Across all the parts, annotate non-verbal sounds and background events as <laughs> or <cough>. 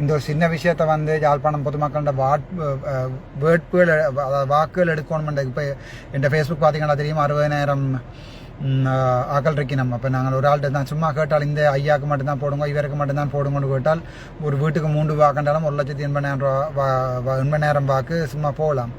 இந்த ஒரு சின்ன விஷயத்தை வந்து யாழ்ப்பாணம் பொதுமக்களோட வாட் வேட்புகள் அதாவது வாக்குகள் எடுக்கணும் இப்போ என் ஃபேஸ்புக் பார்த்தீங்கன்னா தெரியும்? அறுபதாயிரம் ம், இருக்கு நம்ம இப்போ நாங்கள் ஒரு ஆள்கிட்ட தான் சும்மா கேட்டால் இந்த ஐயாவுக்கு மட்டும்தான் போடுங்க இவருக்கு மட்டும்தான் போடுங்கன்னு கேட்டால் ஒரு வீட்டுக்கு மூன்று வாக்கண்டாலும் ஒரு லட்சத்தி எண்பதாயிரம் ரூபா எண்பதாயிரம் வாக்கு சும்மா போகலாம்.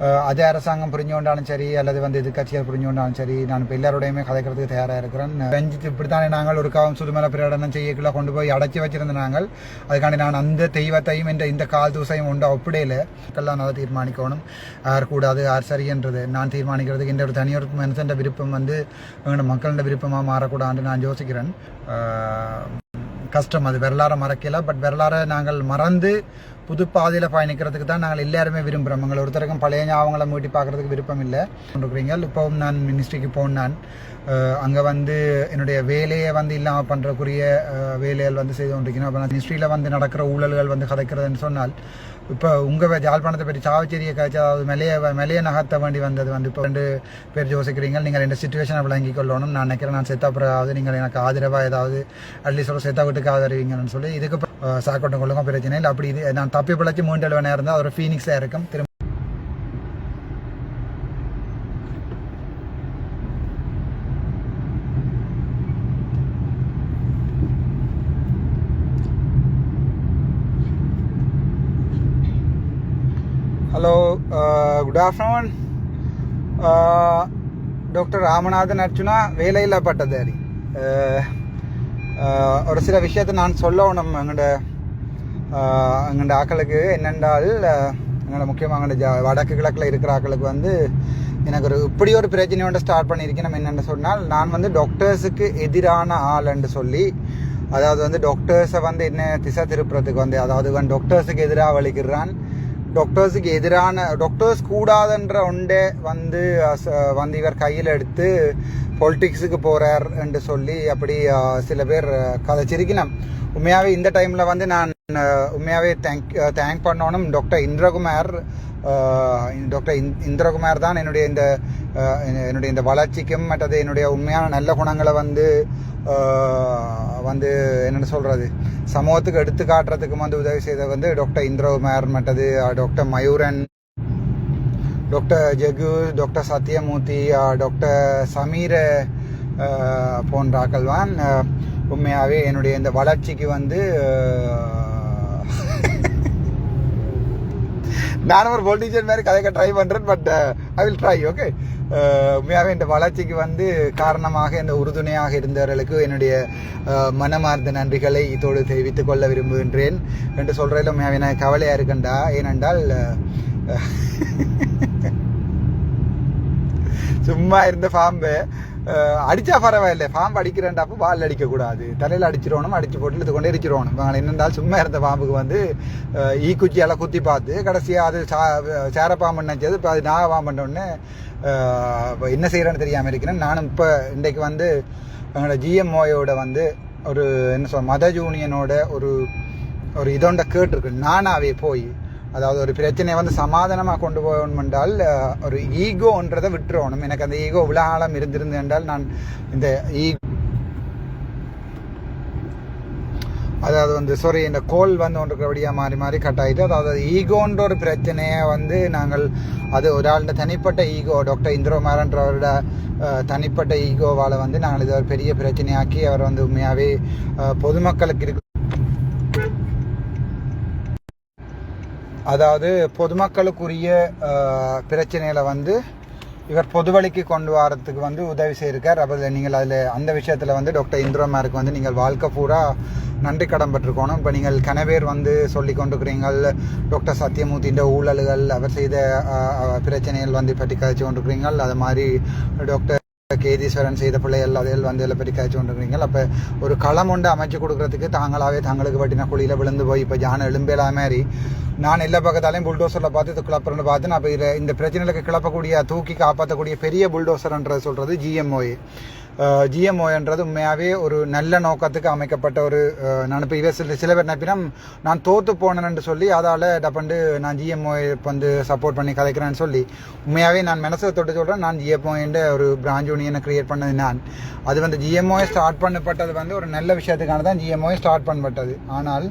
அதே அரசாங்கம் புரிஞ்சு கொண்டாலும் சரி அல்லது வந்து எதிர்கட்சிகள் கட்சிகள் புரிஞ்சு கொண்டாலும் சரி நான் இப்போ எல்லாரோடையுமே கதைக்கிறதுக்கு தயாராக இருக்கிறேன் ரஞ்சித் இப்படித்தானே நாங்கள் ஒரு காவம் சுதுமல பிரகடனம் செய்யக்குள்ள கொண்டு போய் அடைச்சி வச்சிருந்த நாங்கள் அதுக்காண்டி நான் அந்த தெய்வத்தையும் என்ற இந்த கால் தூசையும் உண்டு அப்படியில எல்லாம் அதை தீர்மானிக்கணும் யார் கூடாது யார் சரியன்றது நான் தீர்மானிக்கிறதுக்கு இந்த ஒரு தனியொரு மனுஷன் விருப்பம் வந்து எங்களோட மக்களோட விருப்பமாக மாறக்கூடாதுன்னு நான் யோசிக்கிறேன் கஷ்டம் அது வரலாறை மறக்கல பட் வரலாறை நாங்கள் மறந்து புது பாதையில் பயணிக்கிறதுக்கு தான் நாங்கள் எல்லாருமே விரும்புகிறோம் எங்களை ஒருத்தருக்கும் பழைய ஞாபகங்களை மூட்டி பார்க்குறதுக்கு விருப்பம் இல்லை. கொண்டிருக்கிறீங்க. இப்போவும் நான் மினிஸ்ட்ரிக்கு நான் அங்கே வந்து என்னுடைய வேலையை வந்து இல்லாமல் பண்ணுறக்குரிய வேலைகள் வந்து செய்து கொண்டிருக்கணும் அப்போ நான் வந்து நடக்கிற ஊழல்கள் வந்து கதைக்கிறதுன்னு சொன்னால் இப்போ உங்கள் ஜாழ்ப்பாணத்தை பற்றி சாவச்சேரியை காய்ச்சி அதாவது மெலைய மெலைய நகர்த்த வேண்டி வந்தது வந்து இப்போ ரெண்டு பேர் யோசிக்கிறீங்க. நீங்கள் ரெண்டு சுச்சுவேஷனை விளங்கிக் கொள்ளணும். நான் நினைக்கிறேன் நான் செத்தா பிறகாவது நீங்கள் எனக்கு ஆதரவாக ஏதாவது அட்லீஸ்ட் ஒரு செத்தா வீட்டுக்கு ஆதரவீங்கன்னு சொல்லி இதுக்கு சாக்கோட்டம் கொள்ளுங்க பிரச்சனை இல்லை. அப்படி இது நான் தப்பி பிழைச்சி மூன்று நேரம் இருந்தால் ஒரு ஃபீனிக்ஸாக இருக்கும். திரும்ப good afternoon doctor Ramanathan Archuna வேலையில்லா பட்டதாரி ஒரு சில விஷயத்தை நான் சொல்லணும் எங்கள்ட uh, எங்கள்ட ஆக்களுக்கு. என்னென்றால் uh, எங்களோட முக்கியமாக எங்கள்ட ஜா வடக்கு கிழக்கில் இருக்கிற ஆக்களுக்கு வந்து எனக்கு ஒரு இப்படி ஒரு பிரச்சனையோட ஸ்டார்ட் பண்ணியிருக்கேன் நம்ம என்னென்னு சொன்னால் நான் வந்து டாக்டர்ஸுக்கு எதிரான ஆள்ன்னு சொல்லி அதாவது வந்து டாக்டர்ஸை வந்து என்ன திசை திருப்புறதுக்கு வந்து அதாவது வந்து டாக்டர்ஸுக்கு எதிராக வலிக்கிறான். டாக்டர்ஸுக்கு எதிரான டாக்டர்ஸ் கூடாதுன்ற ஒன்றே வந்து வந்து இவர் கையில் எடுத்து பொலிட்டிக்ஸுக்கு போகிறார் என்று சொல்லி அப்படி சில பேர் அஹ், கதைச்சிருக்கணும் உண்மையாகவே இந்த டைமில் வந்து நான் உண்மையாகவே தேங்க் தேங்க் பண்ணணும். டாக்டர் இந்திரகுமார் டாக்டர் இந்- இந்திரகுமார் தான் என்னுடைய இந்த என்னுடைய இந்த வளர்ச்சிக்கும் மற்றது என்னுடைய உண்மையான நல்ல குணங்களை வந்து வந்து என்னென்னு சொல்கிறது சமூகத்துக்கு எடுத்து காட்டுறதுக்கும் வந்து உதவி செய்த வந்து டாக்டர் இந்திரகுமார் மற்றது doctor Mayuran doctor Jegu doctor Sathyamoorthy doctor Sameera போன்ற ஆக்கள்வான் உண்மையாகவே என்னுடைய இந்த வளர்ச்சிக்கு வந்து நானும் ஒரு பொலிட்டீஷியன் மாதிரி கதைக்க ட்ரை பண்ணுறேன் but I uh, will try okay uh, உண்மையாகவே இந்த வளர்ச்சிக்கு வந்து காரணமாக இந்த உறுதுணையாக இருந்தவர்களுக்கு என்னுடைய uh, மனமார்ந்த நன்றிகளை இதோடு தெரிவித்துக் கொள்ள விரும்புகின்றேன். என்று சொல்கிறதில் உண்மையாகவே எனக்கு கவலையாக இருக்கண்டா ஏனென்றால் <laughs> சும்மா இருந்த பாம்பு. அஹ், அடிச்சா பரவாயில்லை. பாம்பு அடிக்கிறேன்டாப்போ பால் அடிக்கக்கூடாது. தலையில் அடிச்சிடணும் அடிச்சு போட்டு இது கொண்டே எரிச்சிடணும் இவங்க என்னென்றால் சும்மா இருந்த பாம்புக்கு வந்து ஈக்குச்சியெல்லாம் குத்தி பார்த்து கடைசியாக அது சா சேர பாம்பு நினச்சது. இப்போ அது நாக இப்போ என்ன செய்கிறேன்னு தெரியாமல் இருக்கிறேன். நானும் இப்போ இன்றைக்கு வந்து எங்களோட ஜிஎம்ஓயோட வந்து ஒரு என்ன சொல் மத ஜூனியனோட ஒரு ஒரு இதோண்ட கேட்டிருக்கு. நானாவே போய் அதாவது ஒரு பிரச்சனையை வந்து சமாதானமாக கொண்டு போகணும் என்றால் ஒரு ஈகோன்றதை விட்டுறணும். எனக்கு அந்த ஈகோ உலகாலம் இருந்திருந்து என்றால் நான் இந்த ஈ அதாவது வந்து சாரி இந்த கோல் வந்து ஒன்றுக்கிறபடியாக மாறி மாறி கட் ஆகிட்டு அதாவது ஈகோன்ற ஒரு பிரச்சனையை வந்து நாங்கள் அது ஒரு ஆளுடைய தனிப்பட்ட ஈகோ டாக்டர் இந்திரகுமாரன்றவரோட தனிப்பட்ட ஈகோவால் வந்து நாங்கள் இதை ஒரு பெரிய பிரச்சனையாக்கி அவர் வந்து உண்மையாகவே பொதுமக்களுக்கு இருக்க அதாவது பொதுமக்களுக்குரிய பிரச்சனைகளை வந்து இவர் பொதுவழிக்கு கொண்டு வரதுக்கு வந்து உதவி செய்திருக்கார் அப்போ நீங்கள் அதில் அந்த விஷயத்தில் வந்து டாக்டர் இந்திரமாருக்கு வந்து நீங்கள் வாழ்க்கை பூரா நன்றி கடன் பட்டிருக்கணும் இப்போ நீங்கள் கனவேர் வந்து சொல்லி கொண்டிருக்கிறீங்கள். டாக்டர் சத்யமூர்த்தியின் ஊழல்கள் அவர் செய்த பிரச்சனைகள் வந்து பற்றி கதைச்சு கொண்டிருக்கிறீங்கள். அது மாதிரி டாக்டர் கேதீஸ்வரன் செய்த பிள்ளைகள் அதில் வந்து இதில் பெரிய காய்ச்சி கொண்டிருக்கிறீங்க. அப்போ ஒரு களம் ஒன்று அமைச்சு கொடுக்கறதுக்கு தாங்களாவே தங்களுக்கு பட்டின குழியில் விழுந்து போய் இப்போ ஜான எலும்பேலா மாதிரி நான் எல்லா பக்கத்தாலையும் புல்டோசரில் பார்த்து இது கிளப்புறன்னு பார்த்து நான் இப்போ இதில் இந்த பிரச்சனைகளுக்கு கிளப்பக்கூடிய தூக்கி காப்பாற்றக்கூடிய பெரிய புல்டோசர்ன்றது சொல்கிறது ஜிஎம்ஓஏ ஜிஎம்ஓன்றது உண்மையாகவே ஒரு நல்ல நோக்கத்துக்கு அமைக்கப்பட்ட ஒரு அஹ், நான் இப்போ சில சில பேர் நினைப்பினம் நான் தோத்து போனேன்னு சொல்லி அதால் டப்பண்டு நான் ஜிஎம்ஓ வந்து சப்போர்ட் பண்ணி கலைக்கிறேன்னு சொல்லி உண்மையாகவே நான் மனசை தொட்டு சொல்கிறேன் நான் ஜிஎம்ஓன்ற ஒரு பிரான்ச் யூனியனை கிரியேட் பண்ணது நான். அது வந்து ஜிஎம்ஓ ஸ்டார்ட் பண்ணப்பட்டது வந்து ஒரு நல்ல விஷயத்துக்கான தான் ஜிஎம்ஓ ஸ்டார்ட் பண்ணப்பட்டது. ஆனால்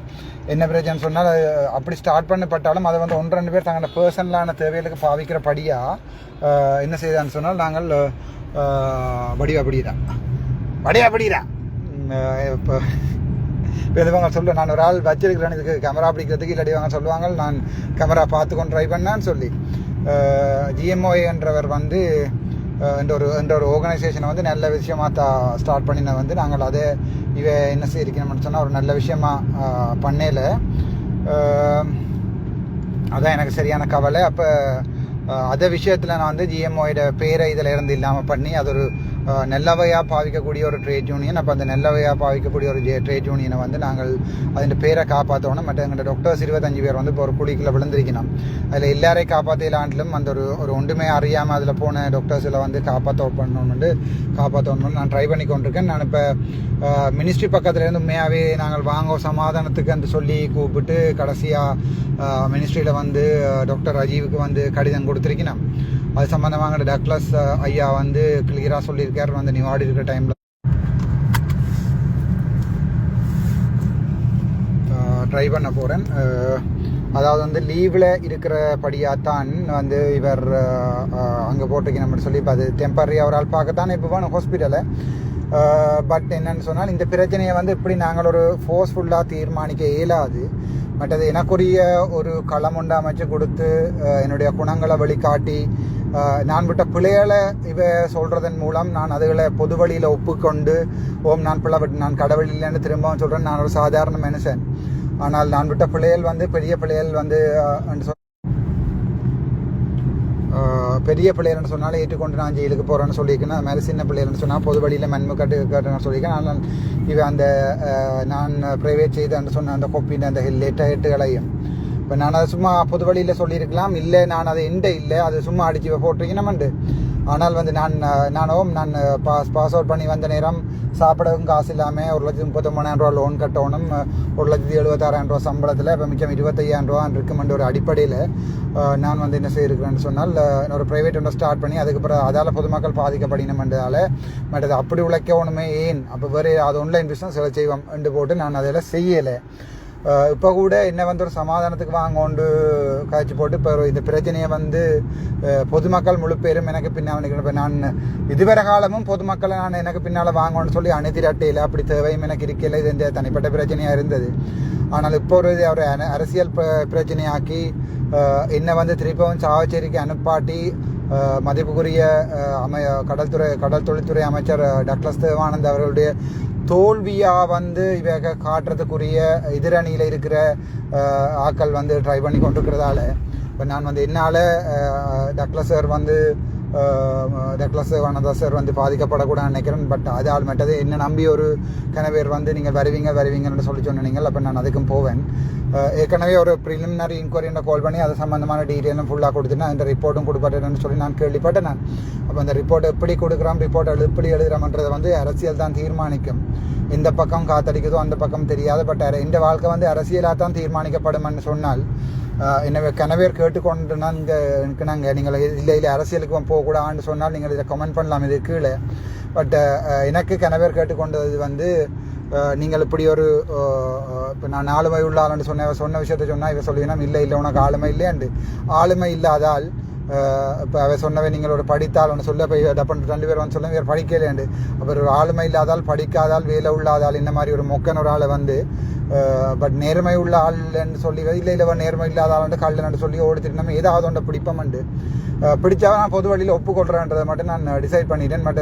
என்ன பிரச்சனை சொன்னால் அது அப்படி ஸ்டார்ட் பண்ணப்பட்டாலும் அதை வந்து ஒன்று ரெண்டு பேர் தங்களோட பர்சனலான தேவைகளுக்கு பாவிக்கிறபடியாக என்ன செய்தான்னு சொன்னால் நாங்கள் அஹ், வடிவா படிதான் வடிவா இப்போ பெரியவங்க சொல்ல நான் ஒரு ஆள் வச்சிருக்கிறேன் இதுக்கு கேமரா பிடிக்கிறதுக்கு இல்லாட்டி சொல்லுவாங்க நான் கேமரா பார்த்து கொண்டு ட்ரை பண்ணேன்னு சொல்லி. ஜிஎம்ஓஏ என்றவர் வந்து இந்த என்ற ஒரு என்ற ஒரு ஆர்கனைசேஷனை வந்து நல்ல விஷயமா தா ஸ்டார்ட் பண்ணின வந்து நாங்கள் அதை இவ என்ன செய்யணும்னு சொன்னால் ஒரு நல்ல விஷயமா அஹ், அதான் எனக்கு சரியான கவலை. அப்போ அதே விஷயத்தில் நான் வந்து ஜிஎம்ஓயோட பேரை இதில் இருந்து இல்லாமல் பண்ணி அது ஒரு நல்லவையாக பாவிக்கக்கூடிய ஒரு ட்ரேட் யூனியன் அப்போ அந்த நல்லவையாக பாவிக்கக்கூடிய ஒரு ட்ரேட் யூனியனை வந்து நாங்கள் அதன் பேரை காப்பாற்றணும் மற்ற எங்களோட டாக்டர்ஸ் இருபத்தஞ்சு பேர் வந்து இப்போ ஒரு குழிக்குள்ள விழுந்திருக்கணும். அதில் எல்லாரையும் காப்பாற்றலாண்டிலும் அந்த ஒரு ஒரு ஒன்றுமே அறியாமல் அதில் போன டாக்டர்ஸில் வந்து காப்பாற்ற பண்ணணும்னு காப்பாற்றணும்னு நான் ட்ரை பண்ணி கொண்டிருக்கேன். நான் இப்போ மினிஸ்ட்ரி பக்கத்துலேருந்து உண்மையாகவே நாங்கள் வாங்க சமாதானத்துக்கு அந்த சொல்லி கூப்பிட்டு கடைசியாக மினிஸ்ட்ரியில் வந்து டாக்டர் அஜீவுக்கு வந்து கடிதம் கொடுத்துருக்கணும். அது சம்மந்தமாக டக்ளஸ் ஐயா வந்து கிளியராக சொல்லியிருக்கார். வந்து நிவாடி இருக்கிற டைமில் ட்ரை பண்ண போகிறேன் அதாவது வந்து லீவில் இருக்கிறபடியாக தான் வந்து இவர் அங்கே போட்டிருக்கணும் சொல்லி இப்போ அது டெம்பரரி அவரால் ஆள் இப்போ வேணும் ஹாஸ்பிட்டலை பட் என்னன்னு சொன்னால் இந்த பிரச்சனையை வந்து இப்படி நாங்கள் ஒரு ஃபோர்ஸ்ஃபுல்லாக தீர்மானிக்க இயலாது. மற்றது எனக்குரிய ஒரு களம் உண்டு அமைச்சு கொடுத்து என்னுடைய குணங்களை வழிகாட்டி நான் விட்ட பிள்ளைகளை இவ சொல்றதன் மூலம் நான் அதுகளை பொது வழியில் ஒப்புக்கொண்டு ஓம் நான் பிள்ளை விட்டு நான் கடவுள் இல்லைன்னு திரும்பவும் சொல்கிறேன் நான் ஒரு சாதாரண மனுஷன். ஆனால் நான் விட்ட பிள்ளைகள் வந்து பெரிய பிள்ளைகள் வந்து அஹ், என்று சொல் ஆஹ் பெரிய பிள்ளைகள்னு சொன்னாலும் ஏற்றுக்கொண்டு நான் ஜெயிலுக்கு போகிறேன்னு சொல்லியிருக்கேன். அது மாதிரி சின்ன பிள்ளைகள்னு சொன்னால் பொது வழியில் மென்மை கட்டு கட்டுன்னு சொல்லியிருக்கேன். ஆனால் இவன் அந்த நான் ப்ரைவேட் செய்தேன்னு சொன்ன அந்த கொப்பின் அந்த லேட்டாக ஹெட்டுகளையும் இப்போ நான் அதை சும்மா பொது வழியில் சொல்லியிருக்கலாம். இல்லை நான் அதை எண்டை இல்லை. அது சும்மா அடிச்சு போட்டிருக்கணும்ண்டு ஆனால் வந்து நான் நானும் நான் பாஸ் பாஸ் அவுட் பண்ணி வந்த நேரம் சாப்பிடவும் காசு இல்லாமல் ஒரு லட்சத்தி முப்பத்தொம்பதாயிரம் ரூபா லோன் கட்டணும். ஒரு லட்சத்தி எழுபத்தாறாயிரம் ரூபா சம்பளத்தில் இப்போ மிச்சம் இருபத்தையாயிரம் ரூபா இருக்குமென்ற ஒரு அடிப்படையில் நான் வந்து என்ன செய்யிருக்கிறேன்னு சொன்னால் ஒரு ப்ரைவேட் ஒன்று ஸ்டார்ட் பண்ணி அதுக்கப்புறம் அதால் பொதுமக்கள் பாதிக்கப்படினமென்றதால மற்றது அப்படி உழைக்கணுமே ஏன்? அப்போ வேறு அது ஆன்லைன் பிஸ்னஸ் செய்வோம் என்று போட்டு நான் அதில் செய்யலை. இப்போ கூட என்ன வந்து ஒரு சமாதானத்துக்கு வாங்கோண்டு காய்ச்சி போட்டு இப்போ இந்த பிரச்சனையை வந்து பொதுமக்கள் முழு பேரும் எனக்கு பின்னால் இப்போ நான் இதுவரை காலமும் பொதுமக்களை நான் எனக்கு பின்னால் வாங்கணும்னு சொல்லி அணிதிரட்டையில் அப்படி தேவையும் எனக்கு இருக்கல. இது இந்த தனிப்பட்ட பிரச்சனையாக இருந்தது. ஆனால் இப்போ ஒரு இது அரசியல் பிரச்சனையாக்கி என்னை வந்து திருப்பவும் சாவச்சேரிக்கு அனுப்பாட்டி மதிப்புக்குரிய அமை கடல்துறை கடல் தொழில்துறை அமைச்சர் டாக்டர் தேவானந்த் அவர்களுடைய தோல்வியாக வந்து இவங்க காட்டுறதுக்குரிய எதிரணியில் இருக்கிற ஆக்கள் ஆட்கள் வந்து ட்ரை பண்ணி கொண்டிருக்கிறதால. இப்போ நான் வந்து என்னால் டக்ளஸ் சார் வந்து ரெக்லஸ் வனதா சார் வந்து பாதிக்கப்படக்கூடாதுன்னு நினைக்கிறேன். பட் அது ஆள் மட்டது என்ன நம்பி ஒரு கணவர் வந்து நீங்கள் வருவீங்க வருவீங்கன்னு சொல்லி சொன்னீங்க அப்போ நான் அதுக்கும் போவேன். ஏற்கனவே ஒரு ப்ரிலிமினரி இன்கொயரின்னு கால் பண்ணி அது சம்மந்தமான டீட்டெயிலும் ஃபுல்லாக கொடுத்துட்டு அந்த ரிப்போர்ட்டும் கொடுப்பட்டேன்னு சொல்லி நான் கேள்விப்பட்டேன் நான். அப்போ அந்த ரிப்போர்ட் எப்படி கொடுக்குறோம் ரிப்போர்ட் எழு எப்படி எழுதுறோம்ன்றதை வந்து அரசியல் தான் தீர்மானிக்கும். எந்த பக்கம் காத்தடிக்குதோ அந்த பக்கம் தெரியாது. பட் இந்த வாழ்க்கை வந்து அரசியலாக தான் தீர்மானிக்கப்படும்னு சொன்னால் எனவே கனவேர் கேட்டுக்கொண்டு நாங்கள் நாங்கள் நீங்கள் இல்லை இல்லை அரசியலுக்கு போகக்கூடாதுன்னு சொன்னால் நீங்கள் இதை கமெண்ட் பண்ணலாம் இது கீழே. பட் எனக்கு கனவேர் கேட்டுக்கொண்டது வந்து நீங்கள் இப்படி ஒரு இப்போ நான் ஆளுமை உள்ள ஆளுன்னு சொன்ன சொன்ன விஷயத்த சொன்னால் இவ சொல்லுவீங்கன்னா இல்லை இல்லை உனக்கு ஆளுமை இல்லையாண்டு. ஆளுமை இல்லாதால் இப்போ அவ சொன்னவை நீங்கள் ஒரு படித்தால் ஒன்று சொல்ல போய் டப்பன் ரெண்டு பேர் வந்து சொல்ல வேறு படிக்கலேண்டு அப்புறம் ஒரு ஆளுமை இல்லாதால் படிக்காதால் வேலை உள்ளாதால் இந்த மாதிரி ஒரு மொக்கன் ஒரு ஆளை வந்து பட் நேர்மை உள்ள ஆள்ன்னு சொல்லி இல்லை இல்லை நேர்மை இல்லாத ஆளுண்டு கல்லன்னு சொல்லி ஓடித்துட்டு நம்ம ஏதாவது ஒன்றை பிடிப்போம்ண்டு பிடிச்சா நான் பொது வழியில் ஒப்புக்கொள்கிறேன்றதை மட்டும் நான் டிசைட் பண்ணிட்டேன். பட்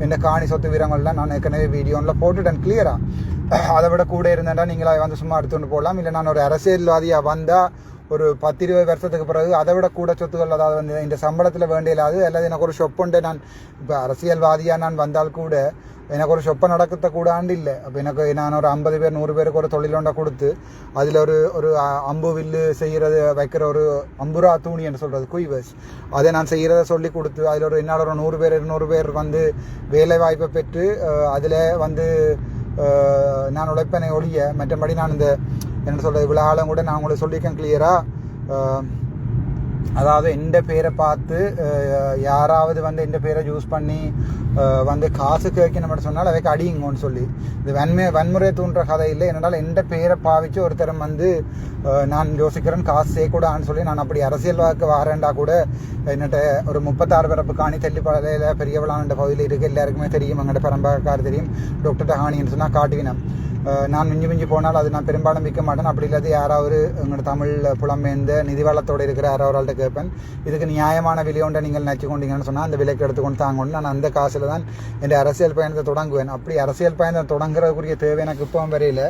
என்ன காணி சொத்து வீரங்கள்லாம் நான் ஏற்கனவே வீடியோவில் போட்டுட்டேன் கிளியராக அதை விட கூட இருந்தேன்டா நீங்களா வந்து சும்மா எடுத்துகிட்டு போடலாம் இல்லை நான் ஒரு அரசியல்வாதியாக வந்தால் ஒரு பத்து இருபது வருஷத்துக்கு பிறகு அதை விட கூட சொத்துக்கள் அதாவது வந்து இந்த சம்பளத்தில் வேண்டியலாது அல்லது எனக்கு ஒரு ஷொப்புண்டு உண்டு நான் இப்போ அரசியல்வாதியாக நான் வந்தால் கூட எனக்கு ஒரு ஷொப்பை நடக்கத்த கூடாண்டு இல்லை. அப்போ எனக்கு நான் ஒரு ஐம்பது பேர் நூறு பேருக்கு ஒரு தொழிலொண்டை கொடுத்து அதில் ஒரு ஒரு அம்பு வில்லு செய்கிறது வைக்கிற ஒரு அம்புரா தூணி என்று சொல்கிறது குய்வஸ் அதை நான் செய்கிறத சொல்லி கொடுத்து அதில் ஒரு என்னால் ஒரு நூறு பேர் இருநூறு பேர் வந்து வேலை வாய்ப்பை பெற்று அதில் வந்து நான் உழைப்பனை ஒழிய மற்றபடி நான் இந்த என்ன சொல்கிறது இவ்வளோ ஆளும் கூட நான் உங்களுக்கு சொல்லியிருக்கேன் கிளியராக அதாவது எந்த பேரை பார்த்து யாராவது வந்து எந்த பேரை யூஸ் பண்ணி வந்து காசு கேட்கணும்னு சொன்னால் அவைக்கு அடியுங்கன்னு சொல்லி இது வன்மை வன்முறை தூண்டுற கதை இல்லை என்னடால் எந்த பேரை பாவிச்சு ஒருத்தரும் வந்து நான் யோசிக்கிறேன் காசு செய்யக்கூடாதுன்னு சொல்லி நான் அப்படி அரசியல் வாக்கு வாரேன்டா கூட என்னட்ட ஒரு முப்பத்தாறு பிறப்பு காணி தெல்லிப்பாளையில் பெரியவளான்ற பகுதியில் இருக்குது எல்லாருக்குமே தெரியும் எங்கள்ட பரம்பக்கார் தெரியும் டாக்டர் டஹானின்னு சொன்னால் காட்டுவினம் நான் மிஞ்சி மிஞ்சி போனால் அது நான் பெரும்பாலும் விற்க மாட்டேன் அப்படி இல்லாத யாராவது எங்களோட தமிழ் புலம்பெயர்ந்த நிதிவளத்தோடு இருக்கிற யாராவது கேட்பேன். இதுக்கு நியாயமான விலையோண்ட நீங்கள் நினச்சி கொண்டீங்கன்னு சொன்னால் அந்த விலைக்கு எடுத்துக்கொண்டு தாங்கணும். நான் அந்த காசில் தான் என் அரசியல் பயணத்தை தொடங்குவேன். அப்படி அரசியல் பயணத்தை தொடங்குறதுக்குரிய தேவை எனக்கு இப்போவும் வரையில.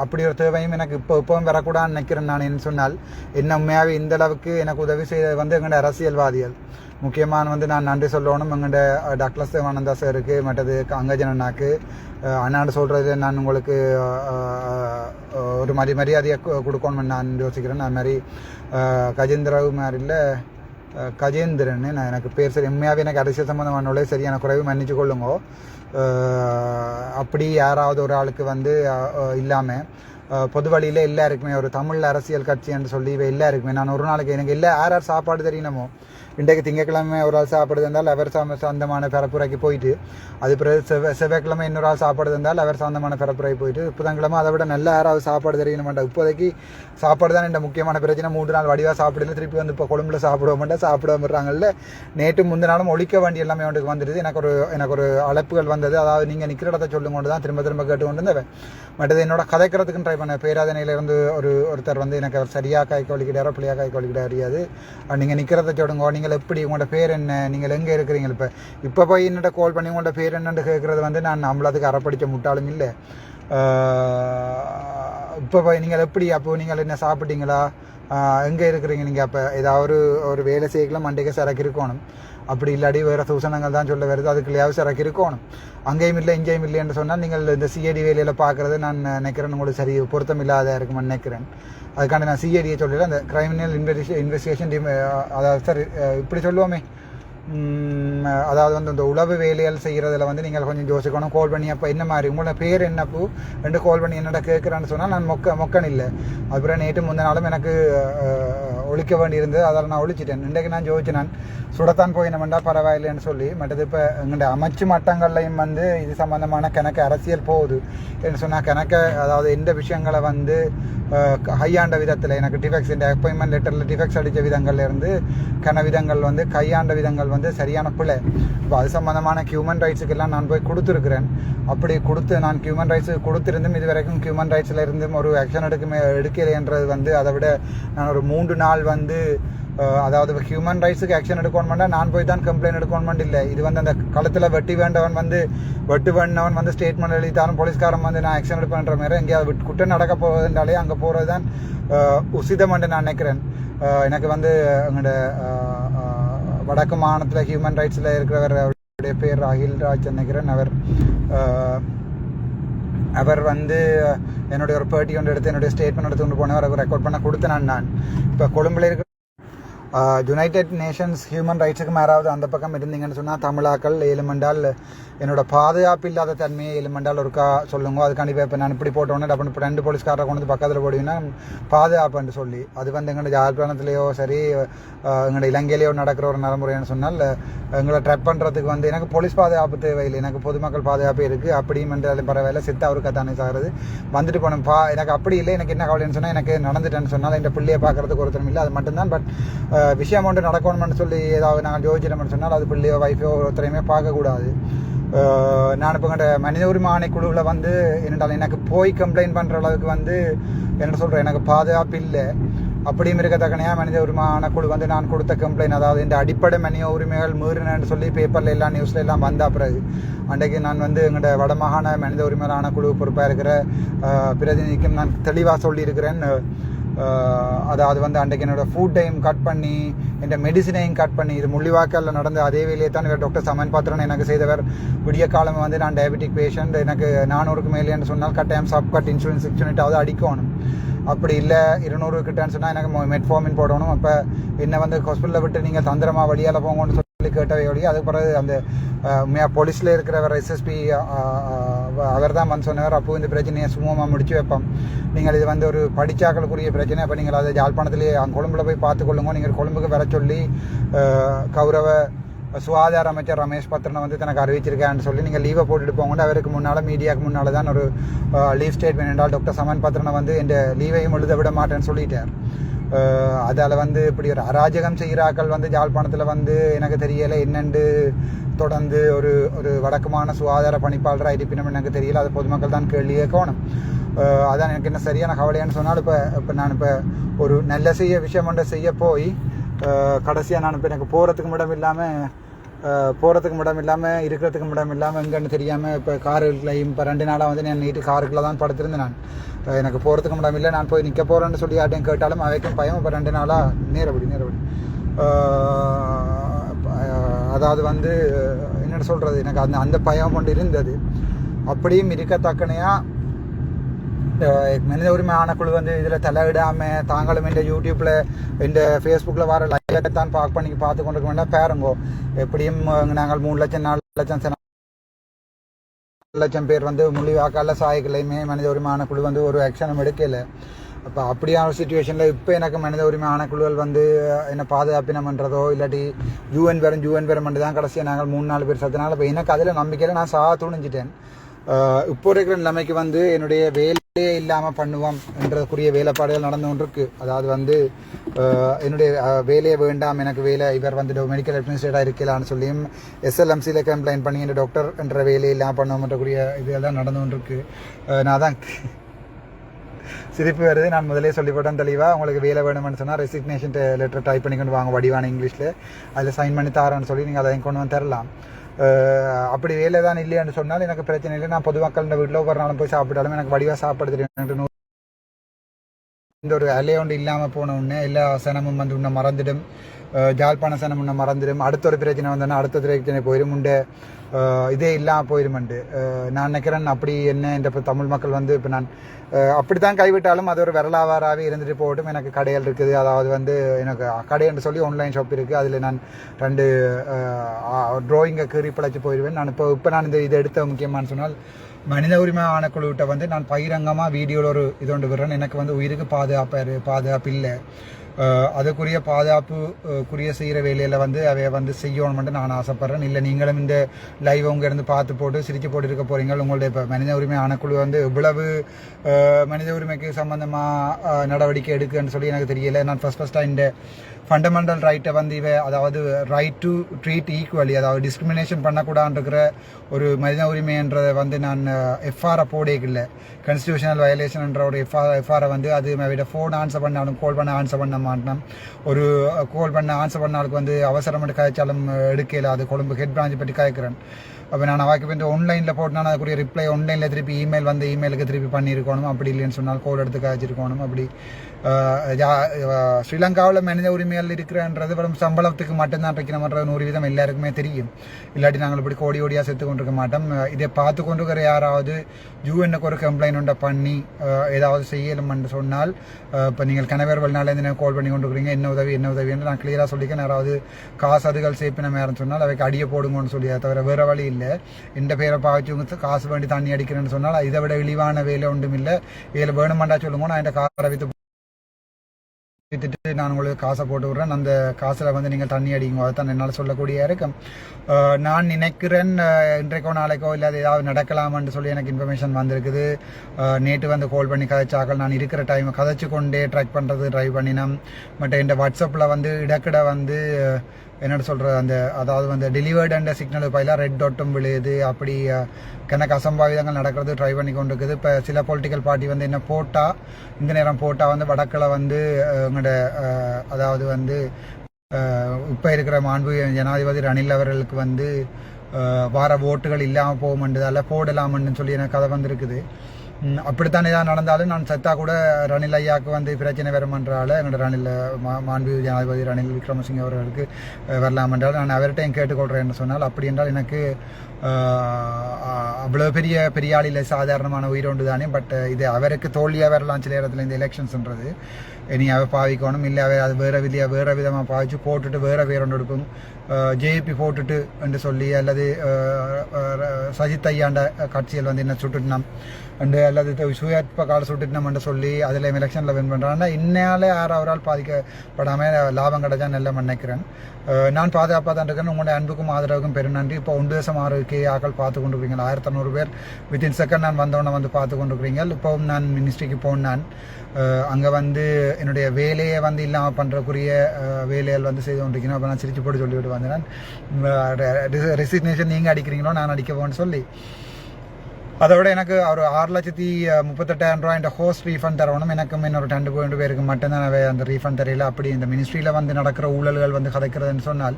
அப்படி ஒரு தேவையும் எனக்கு இப்போ இப்போவும் வரக்கூடாதுன்னு நினைக்கிறேன் நான் என்ன சொன்னால் என்ன உண்மையாகவே இந்த அளவுக்கு எனக்கு உதவி செய்தது வந்து எங்களோட அரசியல்வாதிகள். முக்கியமான வந்து நான் நன்றி சொல்லணும். எங்கள்கிட்ட டாக்டர் சிவானந்தா சாருக்கு மற்றது அங்கஜனண்ணாக்கு அண்ணாண்டு சொல்கிறது நான் உங்களுக்கு ஒரு மாதிரி மரியாதையை கொடுக்கணும்னு நான் யோசிக்கிறேன். அது மாதிரி அஹ், கஜேந்திரவு மாதிரில கஜேந்திரன் நான் எனக்கு பேர் சரி உண்மையாகவே எனக்கு அரசியல் சம்மந்தமானவளே சரியான குறைவு மன்னிச்சு கொள்ளுங்கோ. அப்படி யாராவது ஒரு ஆளுக்கு வந்து இல்லாமல் பொது வழியில் எல்லாருக்குமே ஒரு தமிழ் அரசியல் கட்சி என்று சொல்லி இவ எல்லாருக்குமே நான் ஒரு நாளைக்கு எனக்கு எல்லா யார் யார் சாப்பாடு தெரியணுமோ? இன்றைக்கு திங்கக்கிழமை ஒரு ஆள் சாப்பிடுது இருந்தால் அவர் சாம சொந்தமான பரப்புரைக்கு போயிட்டு அது பிறகு செவ்வாய் செவ்வாய்க்கிழமை இன்னொரு ஆள் சாப்பாடு இருந்தால் அவர் சொந்தமான பரப்புரை போயிட்டு புதன்கிழமை அதை விட நல்ல யாராவது சாப்பாடு தெரியணும் மாட்டா இப்போதைக்கு சாப்பாடு தான் இந்த முக்கியமான பிரச்சனை. மூன்று நாள் வடிவாக சாப்பிடல திருப்பி வந்து இப்போ கொழும்புல சாப்பிட மாட்டேன் சாப்பிட விடுறாங்கல்ல நேற்று முந்தினாலும் ஒழிக்க வேண்டிய எல்லாமே அவனுக்கு வந்துடுது. எனக்கு ஒரு எனக்கு ஒரு அழைப்புகள் வந்தது. அதாவது நீங்கள் நிற்கிற இடத்த சொல்லும் கொண்டு தான் திரும்ப திரும்ப கேட்டு கொண்டு இருந்தவன் மற்றது என்னோட கதைக்கிறதுக்கு ட்ரை பண்ண பேராதனையிலிருந்து ஒரு ஒருத்தர் வந்து எனக்கு சரியாக கை கொலிக்கிட்டாரோ பிள்ளையாக கை கொலிக்கிட்டாரோ அறியாது நீங்கள் நிற்கிறத சொல்லுங்க. நீங்கள் எப்படி உங்களோட பேர் என்ன நீங்கள் எங்கே இருக்கிறீங்க? இப்போ இப்போ போய் என்னட்ட கால் பண்ணி உங்களோட பேர் என்னன்னு கேட்குறது வந்து நான் நம்மளதுக்கு அறப்படித்த முட்டாளும் இல்லை. இப்போ போய் நீங்கள் எப்படி அப்போ நீங்கள் என்ன சாப்பிட்டீங்களா? எங்கே இருக்கிறீங்க நீங்கள் அப்போ? ஏதாவது ஒரு ஒரு வேலை செய்யலாம் மண்டைக்கு சரக்கு இருக்கணும். அப்படி இல்லாடி வேறு சூசனங்கள் தான் சொல்ல வருது. அதுக்குள்ளேயாவது சரக்கு இருக்கணும். அங்கேயும் இல்லை இங்கேயும் இல்லைன்னு சொன்னால் நீங்கள் இந்த சிஐடி வேலையில் பார்க்குறது நான் நினைக்கிறேன். உங்களுக்கு சரி பொருத்தம் இல்லாத இருக்குமென்னு நினைக்கிறேன். அதுக்காண்டி நான் சிஐடியை சொல்லல. அந்த கிரைமினல் இன்வெஸ்டி இன்வெஸ்டிகேஷன் டீம் அதாவது சார் இப்படி சொல்லுவோமே. அதாவது வந்து இந்த உளவு வேலைகள் செய்கிறதுல வந்து நீங்கள் கொஞ்சம் யோசிக்கணும். கால் பண்ணி அப்போ என்ன மாதிரி உங்களோட பேர் என்னப்போ ரெண்டு கால் பண்ணி என்னடா கேட்குறான்னு சொன்னால் நான் மொக்க மொக்கன் இல்லை அப்புறம் நேற்று முந்தின நாளும் எனக்கு ஒழிக்க வேண்டியிருந்தது. அதில் நான் ஒழிச்சிட்டேன். இன்றைக்கு நான் ஜோதிச்சு நான் சுடத்தான் போய் என்னமெண்டா பரவாயில்லைன்னு சொல்லி மற்றது இப்போ எங்கள்கிட்ட அமைச்சு மட்டங்கள்லையும் வந்து இது சம்மந்தமான கணக்கு அரசியல் போகுது என்று சொன்னால் கணக்கை அதாவது எந்த விஷயங்களை வந்து கையாண்ட விதத்தில் எனக்கு டிஃபெக்ஸ் இந்த அப்பாயின்மெண்ட் லெட்டரில் டிஃபெக்ஸ் அடித்த விதங்கள்லேருந்து கன விதங்கள் வந்து கையாண்ட விதங்கள் வந்து சரியான பிள்ளை இப்போ அது சம்மந்தமான ஹியூமன் ரைட்ஸுக்கெல்லாம் நான் போய் கொடுத்துருக்குறேன். அப்படி கொடுத்து நான் ஹியூமன் ரைட்ஸு கொடுத்துருந்தும் இது வரைக்கும் ஹியூமன் ரைட்ஸில் இருந்தும் ஒரு ஆக்ஷன் எடுக்க எடுக்கலைன்றது வந்து அதை விட நான் ஒரு மூன்று நாள் வந்து அதாவது ஹியூமன் ரைட்ஸுக்கு ஆக்ஷன் எடுக்கணுமெண்டா நான் போய் தான் கம்ப்ளைண்ட் எடுக்கணும் இல்லை. இது வந்து அந்த களத்தில் வெட்டி வேண்டவன் வந்து வெட்டு வேண்டவன் வந்து ஸ்டேட்மெண்ட் எழுதித்தாலும் போலீஸ்காரன் வந்து நான் ஆக்ஷன் எடுப்பேன்ற மாதிரி எங்கேயாவது விட்டு- குற்றம் நடக்க போவதுன்றாலே அங்கே போகிறது தான் உசிதம் என்று நான் நினைக்கிறேன். எனக்கு வந்து எங்களோட வடக்கு மாநிலத்தில் ஹியூமன் ரைட்ஸில் இருக்கிறவர் அவருடைய பேர் அகில் ராஜ் நினைக்கிறேன். அவர் அவர் வந்து என்னுடைய ஒரு பேட்டி கொண்டு எடுத்து என்னுடைய ஸ்டேட்மெண்ட் எடுத்து கொண்டு போனவர் அவர் ரெக்கார்ட் பண்ண கொடுத்தேன் நான். இப்போ கொழும்பில் இருக்க யுனைடெட் நேஷன்ஸ் ஹியூமன் ரைட்ஸுக்கு மேலாவது அந்த பக்கம் இருந்தீங்கன்னு சொன்னால் தமிழாக்கள் ஏழுமண்டால் என்னோட பாதுகாப்பு இல்லாத தன்மையை எலிமெண்டால் ஒருக்கா சொல்லுங்க அதுக்காண்டி இப்போ நான் இப்படி போட்டோன்னே டப்புனு இப்போ ரெண்டு போலீஸ்காரரை கொண்டு வந்து பக்கத்தில் போடுவீங்கன்னா பாதுகாப்புன்னு சொல்லி. அது வந்து எங்களோட ஜாழ்ப்பாணத்துலேயோ சரி எங்களோட இலங்கையிலேயோ நடக்கிற ஒரு நடைமுறைன்னு சொன்னால் எங்களை ட்ரெப் பண்ணுறதுக்கு வந்து எனக்கு போலீஸ் பாதுகாப்பு தேவையில்லை. எனக்கு பொதுமக்கள் பாதுகாப்பு இருக்குது அப்படியும் என்றாலும் பரவாயில்ல. சித்த அவருக்கு தானே சாகிறது. வந்துட்டு போனோம். பா எனக்கு அப்படி இல்லை. எனக்கு என்ன கவலைன்னு சொன்னால் எனக்கு நடந்துட்டேன்னு சொன்னால் இந்த பிள்ளையை பார்க்குறதுக்கு ஒருத்தரும் இல்லை. அது மட்டும்தான். பட் விஷயம் ஒன்று நடக்கணும்னு சொல்லி ஏதாவது நாங்கள் யோசிச்சிட்டோம்னு சொன்னால் அது பிள்ளையோ ஒய்ஃபோ ஒருத்தரையுமே பார்க்கக்கூடாது. நான் இப்போ கண்ட மனித உரிமை ஆணைக்குழுவில் வந்து என்னடால் எனக்கு போய் கம்ப்ளைண்ட் பண்ணுற அளவுக்கு வந்து என்ன சொல்கிறேன் எனக்கு பாதுகாப்பு இல்லை. அப்படியும் இருக்கத்தக்கனையா மனித உரிமை ஆணைக்குழு வந்து நான் கொடுத்த கம்ப்ளைண்ட் அதாவது இந்த அடிப்படை மனித உரிமைகள் மீறினேன்னு சொல்லி பேப்பரில் எல்லாம் நியூஸில் எல்லாம் வந்த பிறகு அன்றைக்கு நான் வந்து எங்கள்கிட்ட வடமாகாண மனித உரிமை ஆணைக்குழு பொறுப்பாக இருக்கிற பிரதிநிதிக்கும் நான் தெளிவாக சொல்லியிருக்கிறேன் அதாவது வந்து அன்றைக்கு என்னோட ஃபுட்டையும் கட் பண்ணி என் மெடிசினையும் கட் பண்ணி இது முள்ளிவாக்கல்ல நடந்த அதே வேலையை தான் இவர் டாக்டர் சமன் பாத்திரன் எனக்கு செய்தவர். விடிய காலம் வந்து நான் டயபெட்டிக் பேஷண்ட் எனக்கு நானூறுக்கு மேலேன்னு சொன்னால் கட்டாயம் சப் கட் இன்சூரன்ஸ் சிக்ஸ் யூனிட்டாவது அடிக்கணும். அப்படி இல்லை இருநூறு கிட்டன்னு சொன்னால் எனக்கு மெட்ஃபார்மின் போடணும். அப்போ என்னை வந்து ஹாஸ்பிட்டலில் விட்டு நீங்கள் தந்திரமா வழியால் போங்கன்னு சொல்லி கேட்டவை வழி அதுக்கு பிறகு அந்த போலீஸில் இருக்கிற எஸ்எஸ்பி அவர் தான் வந்து சொன்னவர் அப்போ இந்த பிரச்சனையை சுமூகமாக முடிச்சு வைப்போம். நீங்கள் இது வந்து ஒரு படிச்சாக்களுக்குரிய பிரச்சனை அப்போ நீங்கள் அதை யாழ்ப்பாணத்திலேயே அங்கே கொழும்புல போய் பார்த்துக்கொள்ளுங்க. நீங்கள் கொழும்புக்கு வர சொல்லி கௌரவ சுகாதார அமைச்சர் ரமேஷ் பத்ரனை வந்து தனக்கு அறிவிச்சிருக்கேன்னு சொல்லி நீங்கள் லீவை போட்டுட்டு போங்க அவருக்கு முன்னால் மீடியாவுக்கு முன்னால் தான் ஒரு லீவ் ஸ்டேட்மெண்ட் என்றால் டாக்டர் சமன் பத்ரனை வந்து இந்த லீவையும் எழுத விட மாட்டேன்னு சொல்லிட்டார். அதால் வந்து இப்படி ஒரு அராஜகம் செய்கிறாக்கள் வந்து ஜாழ்ப்பாணத்தில் வந்து எனக்கு தெரியலை என்னென்று தொடர்ந்து ஒரு ஒரு வடக்குமான சுகாதார பணிப்பாளராக இருப்பினும் எனக்கு தெரியல. அது பொதுமக்கள் தான் கேள்வி கேட்கணும். அதான் எனக்கு என்ன சரியான கவலையான்னு சொன்னால் இப்போ இப்போ நான் இப்போ ஒரு நல்ல செய்ய விஷயம் ஒன்றை செய்ய போய் கடைசியாக நான் இப்போ எனக்கு போகிறதுக்கு இடம் இல்லாமல் போகிறதுக்கு இடம் இல்லாமல் இருக்கிறதுக்கு இடம் இல்லாமல் எங்கன்னு தெரியாமல் இப்போ காருக்குள்ளையும் இப்போ ரெண்டு நாளாக வந்து நான் நீட்டு காருக்குள்ளே தான் படுத்திருந்தேன் நான். எனக்கு போகிறதுக்கு இடம் இல்லை. நான் போய் நிற்க போகிறேன்னு சொல்லி யார்ட்டையும் கேட்டாலும் அவைக்கும் பயம். இப்போ ரெண்டு நாளாக நேரப்படி நேரப்படி. அதாவது வந்து என்ன சொல்கிறது எனக்கு அந்த அந்த பயம் கொண்டு இருந்தது. அப்படியும் இருக்கத்தக்கனையாக மனித உரிமை ஆணைக்குழு வந்து இதில் தலையிடாமல் தாங்களும் இந்த யூடியூப்பில் இந்த ஃபேஸ்புக்கில் வர லைவை தான் பார்க் பண்ணி பார்த்து கொண்டு இருக்க வேண்டாம் பாருங்கோ எப்படியும் நாங்கள் மூணு லட்சம் நாலு லட்சம் நாலு லட்சம் பேர் வந்து முள்ளிவாக்கால சாய்க்கலையுமே மனித உரிமை ஆணைக்குழு வந்து ஒரு ஆக்ஷனும் எடுக்கலை. அப்போ அப்படியான ஒரு சுச்சுவேஷனில் இப்போ எனக்கு மனித உரிமை ஆணைக்குழுகள் வந்து என்ன பாதுகாப்பின பண்ணுறதோ இல்லாட்டி யூஎன் பேரும் யூஎன் பேரும் மட்டும் தான் கடைசியாக நாங்கள் மூணு நாலு பேர் சத்தினால இப்போ எனக்கு அதில் நம்பிக்கையில் நான் சா துணிஞ்சிட்டேன். இப்போ இருக்கிற நிலைமைக்கு வந்து என்னுடைய வேலையே இல்லாமல் பண்ணுவோம் என்றதுக்குரிய வேலைப்பாடுகள் நடந்து கொண்டிருக்கு. அதாவது வந்து என்னுடைய வேலையை வேண்டாம் எனக்கு வேலை இவர் வந்து மெடிக்கல் அட்மினிஸ்ட்ரேட்டாக இருக்கலான்னு சொல்லியும் எஸ்எல்எம்சியில் கம்ப்ளைண்ட் பண்ணி இந்த டாக்டர் என்ற வேலையை இல்லாமல் பண்ணுவோம்ன்றக்கூடிய இதெல்லாம் நடந்து கொண்டிருக்கு. நான் தான் சிரிப்பு வருது. நான் முதலே சொல்லிவிட்டேன் தெளிவாக உங்களுக்கு வேலை வேணும்னு சொன்னால் ரெசிக்னேஷன் லெட்டர் டைப் பண்ணி கொண்டு வாங்க வடிவான இங்கிலீஷில். அதில் சைன் பண்ணி தாரேன்னு சொல்லி நீங்கள் அதை கொண்டு வந்து தரலாம். அப்படி வேலை தான் இல்லையான்னு சொன்னால் எனக்கு பிரச்சனை இல்லை. நான் பொதுமக்கள் இந்த வீட்டில் ஒவ்வொரு நாளும் போய் சாப்பிட்டாலும் எனக்கு வடிவாக சாப்பாடு தெரியும். இந்த ஒரு அலையோண்டு இல்லாமல் போன உடனே எல்லா சனமும் வந்து உன்னை மறந்துடும். அஹ் ஜாழ்ப்பாண சனம் மறந்துடும் அடுத்த ஒரு பிரச்சனை வந்தோன்னா அடுத்த பிரச்சனை போயிடும் உண்டு இதே இல்லாமல் போயிருமண்டு நான் நினைக்கிறேன் அப்படி என்ன இந்த இப்போ தமிழ் மக்கள் வந்து இப்போ நான் அப்படி அப்படித்தான் கைவிட்டாலும் அது ஒரு விரலாவாராகவே இருந்துட்டு போகட்டும். எனக்கு கடைகள் இருக்குது. அதாவது வந்து எனக்கு கடைன்னு சொல்லி ஆன்லைன் ஷாப் இருக்குது அதில் நான் ரெண்டு ட்ராயிங்கை கீறி பிழைச்சி போயிடுவேன் நான் இப்போ இப்போ நான் இந்த இதை எடுத்த முக்கியமானு சொன்னால் மனித உரிமை ஆணைக்குழுவிட்ட வந்து நான் பகிரங்கமாக வீடியோவில் ஒரு இது கொண்டு விடுறேன் எனக்கு வந்து உயிருக்கு பாதுகாப்பு பாதுகாப்பு இல்லை. அதுக்குரிய பாதுகாப்பு குரிய குறிய செய்கிற வேலையில் வந்து அவைய வந்து செய்யணும்னு நான் ஆசைப்பட்றேன். இல்லை நீங்களும் இந்த லைவ் உங்க இருந்து பார்த்து போட்டு சிரிச்சு போட்டு இருக்க போறீங்க உங்களுடைய இப்போ மனித உரிமை ஆணைக்குழு வந்து இவ்வளவு மனித உரிமைக்கு சம்மந்தமாக நடவடிக்கை எடுக்குன்னு சொல்லி எனக்கு தெரியல. நான் ஃபஸ்ட் ஃபஸ்ட்டாக இந்த ஃபண்டமெண்டல் ரைட்டை வந்து இவ அதாவது ரைட் டு ட்ரீட் ஈக்குவலி அதாவது டிஸ்கிரிமினேஷன் பண்ணக்கூடாதுன்ற ஒரு மனித உரிமைன்றதை வந்து நான் எஃப்ஆரை போடேக்கில்ல. கான்ஸ்டியூஷனல் வயலேஷன்ன்ற ஒரு எஃப்ஆர் எஃப்ஆரை வந்து அது விட ஃபோன் ஆன்சர் பண்ணாலும் கால் பண்ண ஆன்சர் பண்ண மாட்டேன். ஒரு கால் பண்ண ஆன்சர் பண்ணாலுக்கு வந்து அவசரம் காய்ச்சாலும் எடுக்கல. அது கொழும்பு ஹெட் பிரான்ச் பற்றி காய்க்கிறேன் அப்போ நான் அவாக்கு வந்து ஆன்லைனில் போட்டுனா அதுக்குரிய ரிப்ளை ஆன்லைனில் திருப்பி இமெயில் வந்து இமெயிலுக்கு திருப்பி பண்ணியிருக்கணும். அப்படி இல்லைன்னு சொன்னால் கோல் எடுத்து காய்ச்சிருக்கணும். அப்படி ஸ்ரீலங்காவில் மனித உரிமைகள் இருக்கிறன்றது வெறும் சம்பளத்துக்கு மட்டும்தான் இருக்கணும்ன்ற நூறு வீதம் எல்லாருக்குமே தெரியும். இல்லாட்டி நாங்கள் இப்படி கோடி கோடியாக செத்து கொண்டிருக்க மாட்டோம். இதை பார்த்து கொண்டிருக்கிற யாராவது யூஎன்னுக்கு ஒரு கம்ப்ளைண்ட் ஒன்றை பண்ணி ஏதாவது செய்யலும்னு சொன்னால் இப்போ நீங்கள் கணவர் வெளிநாளேருந்து கால் பண்ணி கொண்டு இருக்கிறீங்க என்ன உதவி என்ன உதவின்னு நான் கிளியராக சொல்லிக்க யாராவது காசு அதுகள் சேப்பின மேரன்னு சொன்னால் அவைக்கு அடியை போடுங்கன்னு சொல்லி தவிர வேறு வழி இல்லை. இந்த பேரை பாவச்சு காசு வேண்டி தண்ணி அடிக்கிறேன்னு சொன்னால் இதை விட இழிவான வேலை ஒன்றும் இல்லை. இதில் வேணுமாண்டா சொல்லுங்க நான் இந்த காரை வித்து வித்துட்டு நான் உங்களுக்கு காசை போட்டு விட்றேன். அந்த காசில் வந்து நீங்கள் தண்ணி அடிங்க அதுதான் என்னால் சொல்லக்கூடிய இருக்கும். நான் நினைக்கிறேன் இன்றைக்கோ நாளைக்கோ இல்லாத ஏதாவது நடக்கலாம்னு சொல்லி எனக்கு இன்ஃபர்மேஷன் வந்திருக்குது. நேற்று வந்து கால் பண்ணி கதைச்சாக்கள் நான் இருக்கிற டைம் கதைச்சு கொண்டே ட்ராக் பண்ணுறது ட்ரை பண்ணினேன். பட் என் வாட்ஸ்அப்பில் வந்து இடக்கிட வந்து அஹ், என்னோட சொல்கிறது அந்த அதாவது வந்து டெலிவர்டு அண்ட் சிக்னல் பயிலாக ரெட் டாட்டும் விழுது அப்படி கணக்கு அசம்பாவிதங்கள் நடக்கிறது ட்ரை பண்ணி கொண்டு இருக்குது இப்போ சில பொலிட்டிக்கல் பார்ட்டி வந்து என்ன போட்டால் இந்த நேரம் போட்டால் வந்து வடக்கில் வந்து அஹ், எங்களோட அதாவது வந்து இப்போ இருக்கிற மாண்பு ஜனாதிபதி ரணில் அவர்களுக்கு வந்து வார ஓட்டுகள் இல்லாமல் போகுமென்றதால போடலாமன்னு சொல்லி எனக்கு கதை வந்திருக்குது. அப்படித்தான் ஏதாவது நடந்தாலும் நான் சத்தா கூட ரணில் ஐயாவுக்கு வந்து பிரச்சனை வருமன்றால என்னோட ரணில் மா மாண்பு ஜனாதிபதி ரணில் விக்ரமசிங்க அவர்களுக்கு வரலாம் என்றால் நான் அவர்கிட்டையும் கேட்டுக்கொள்கிறேன் என்று சொன்னால் அப்படி என்றால் எனக்கு அவ்வளோ பெரிய பெரிய ஆள் சாதாரணமான உயிரோண்டு தானே பட் இது அவருக்கு தோல்வியாக வரலாம் சில இடத்துல இந்த எலெக்ஷன்ஸ்ன்றது இனி அவர் பாவிக்கணும் இல்லை அவர் அது வேறு விதியாக வேறு விதமாக பாவிச்சு போட்டுட்டு வேறு வேறொன்று எடுக்கும் ஜேபி போட்டுட்டு என்று சொல்லி அல்லது சஜித் ஐயாண்ட கட்சியில் வந்து என்ன சுட்டுட்டினம் அண்டு அல்லது சுயற்ப கால சுட்டுட்டினம் என்று சொல்லி அதில் எலெக்ஷனில் வின் பண்ணுறாங்கன்னா இன்னையாலே யார் அவரால் பாதிக்கப்படாமல் லாபம் கிடைச்சா நல்ல நினைக்கிறேன் நான் பாதுகாப்பாக தான் இருக்கேன் உங்களுடைய அன்புக்கும் ஆதரவுக்கும் பெரும் நன்றி. இப்போ ஒன்று தேசம் ஆரோக்கிய ஆக்கள் பார்த்து கொண்டு இருக்கிறீங்க ஆயிரத்தி நூறு பேர் வித்தின் செகண்ட் நான் வந்தவொடனே வந்து பார்த்து கொண்டு இருக்கிறீங்க இப்போவும் நான் மினிஸ்ட்ரிக்கு போனேன் அங்கே வந்து என்னுடைய வேலையை வந்து இல்லாமல் பண்ணுறக்குரிய வேலைகள் வந்து செய்து கொண்டிருக்கணும் அப்போ நான் சிரிச்சு போட்டு சொல்லிவிட்டு வந்தேன் ரெசிக்னேஷன் நீங்கள் அடிக்கிறீங்களோ நான் அடிக்க போகணும்னு சொல்லி. அதோட எனக்கு ஒரு ஆறு லட்சத்தி முப்பத்தெட்டாயிரம் ரூபாய் இந்த ஹோஸ்ட் ரீஃபண்ட் தரணும். எனக்கும் இன்னொரு ரெண்டு பாயிண்ட் பேருக்கு மட்டும்தான் அந்த ரீஃபண்ட் தெரியல. அப்படி இந்த மினிஸ்ட்ரியில் வந்து நடக்கிற ஊழல்கள் வந்து கதைக்கிறதுன்னு சொன்னால்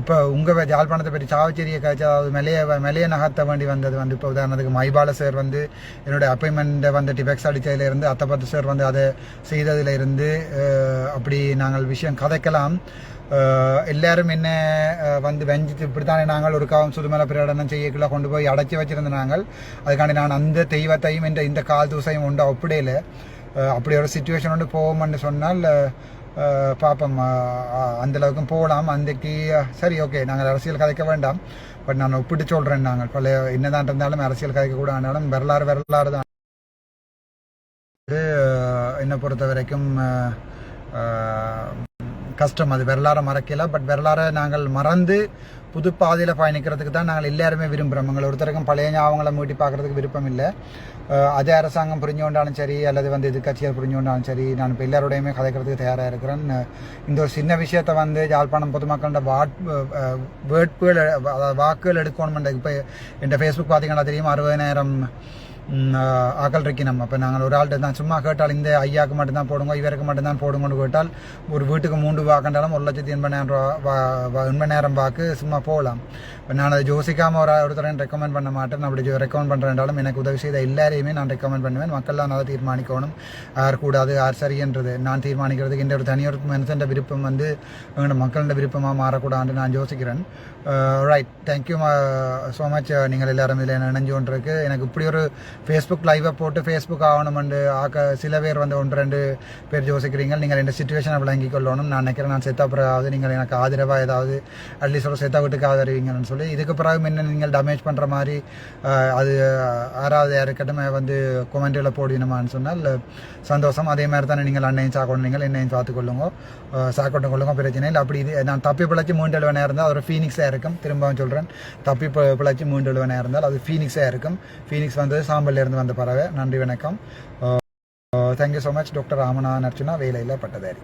இப்போ உங்கள் ஜாழ்ப்பாணத்தை பற்றி சாவச்சேரியை காய்ச்சி அதாவது மெலைய மெலைய நகர்த்த வேண்டி வந்தது வந்து இப்போ உதாரணத்துக்கு மைபால சார் வந்து என்னுடைய அப்பாயின்மெண்ட்டை வந்து டிபெக்ஸ் அடித்ததுலேருந்து அத்தப்பத்து சார் வந்து அதை செய்ததுல இருந்து அப்படி நாங்கள் விஷயம் கதைக்கலாம். எல்லாரும் என்ன வந்து வெஞ்சித்து இப்படித்தானே நாங்கள் ஒரு காவம் சுதுமல பிரகடனம் செய்யக்குள்ள கொண்டு போய் அடைச்சி வச்சிருந்த நாங்கள் அதுக்காண்டி நான் அந்த தெய்வத்தையும் இந்த இந்த கால் தூசையும் உண்டு அப்படியில அப்படி ஒரு சுச்சுவேஷன் ஒன்று போவோம்னு சொன்னால் அஹ் பார்ப்போம் அந்த அளவுக்கும் போகலாம் அன்றைக்கு சரி ஓகே நாங்கள் அரசியல் கதைக்க வேண்டாம் பட் நான் ஒப்பிட்டு சொல்கிறேன் நாங்கள் பல என்னதான் இருந்தாலும் அரசியல் கதைக்க கூட ஆனாலும் வரலாறு வரலாறு தான் என்னை பொறுத்த வரைக்கும் கஷ்டம். அது வரலாற மறக்கல. பட் வரலாற நாங்கள் மறந்து புது பாதையில் பயணிக்கிறதுக்கு தான் நாங்கள் எல்லாருமே விரும்புகிறோம் எங்களை ஒருத்தருக்கும் பழைய ஞாபகங்களை மூட்டி பார்க்குறதுக்கு விருப்பம் இல்லை. அதே அரசாங்கம் புரிஞ்சு கொண்டாலும் சரி அல்லது வந்து எதிர்கட்சிகள் புரிஞ்சு கொண்டாலும் சரி நான் இப்போ எல்லாரோடையுமே கதைக்கிறதுக்கு தயாராக இருக்கிறேன். இந்த ஒரு சின்ன விஷயத்தை வந்து யாழ்ப்பாணம் பொதுமக்களோட வாட் வேட்புகள் அதாவது வாக்குகள் எடுக்கணும்ன்ற இப்போ என் ஃபேஸ்புக் பார்த்தீங்கன்னா தெரியும்? அறுபதாயிரம் ம், இருக்கணும். அப்போ நாங்கள் ஒரு ஆள்கிட்ட தான் சும்மா கேட்டால் இந்த ஐயாவுக்கு மட்டும்தான் போடுங்க இவருக்கு மட்டும்தான் போடுங்கன்னு கேட்டால் ஒரு வீட்டுக்கு மூன்று வாக்கண்டாலும் ஒரு லட்சத்தி எண்பதாயிரம் ரூபா வா வா- எண்பதாயிரம் வாக்கு சும்மா போகலாம். இப்போ நான் அதை யோசிக்காமல் ஒரு ஒருத்தரையும் ரெக்கமெண்ட் பண்ண மாட்டேன். அப்படி ரெக்கமெண்ட் பண்ணுறேன்டாலும் எனக்கு உதவி செய்த எல்லாரையுமே நான் ரெக்கமெண்ட் பண்ணுவேன். மக்கள்லாம் அதை தீர்மானிக்கணும். யார் கூடாது யார் சரின்றது. நான் தீர்மானிக்கிறதுக்கு இந்த ஒரு தனியொரு மனுஷன் விருப்பம் வந்து எங்களோட மக்களோட விருப்பமாக மாறக்கூடாதுன்னு நான் யோசிக்கிறேன். ரைட் தேங்க்யூ ஸோ மச் நீங்கள் எல்லாரும் இதில் நினைஞ்சு கொண்டிருக்கு. எனக்கு இப்படி ஒரு ஃபேஸ்புக் லைவை போட்டு ஃபேஸ்புக் ஆகணுமெண்டு. ஆக்க சில பேர் வந்து ஒன்று ரெண்டு பேர் யோசிக்கிறீங்க. நீங்கள் ரெண்டு சுச்சுவேஷனை விளங்கி கொள்ளணும். நான் நினைக்கிறேன் நான் செத்த பிறகாவது நீங்கள் எனக்கு ஆதரவாக ஏதாவது அட்லீஸ்ட் ஒரு செத்த வீட்டுக்கு ஆதரிவீங்கன்னு சொல்லி இதுக்கு பிறகு என்ன நீங்கள் டேமேஜ் பண்ணுற மாதிரி அது ஆறாவது யாருக்கட்டும் வந்து கொமெண்ட்டில் போடணுமான்னு சொன்னால் சந்தோஷம். அதே மாதிரி தானே நீங்கள் அன்னையும் சாக்கணும் நீங்கள் என்னையும் பார்த்துக்கொள்ளுங்க சாக்கொண்டு கொள்ளுங்க பிரச்சனை இல்லை. அப்படி இது நான் தப்பி பிழைச்சி மூன்று எழுவனாக இருந்தால் அது ஒரு ஃபீனிக்ஸாக இருக்கும். திரும்பவும் சொல்கிறேன் தப்பி பிழைச்சி மூன்று எழுவனாக இருந்தால் அது ஃபீனிக்ஸாக இருக்கும். ஃபீனிக்ஸ் வந்து சாம் இருந்து வந்த பறவை நன்றி வணக்கம். Thank you so much doctor Ramanathan Archuna வேலையில் பட்டதாரி.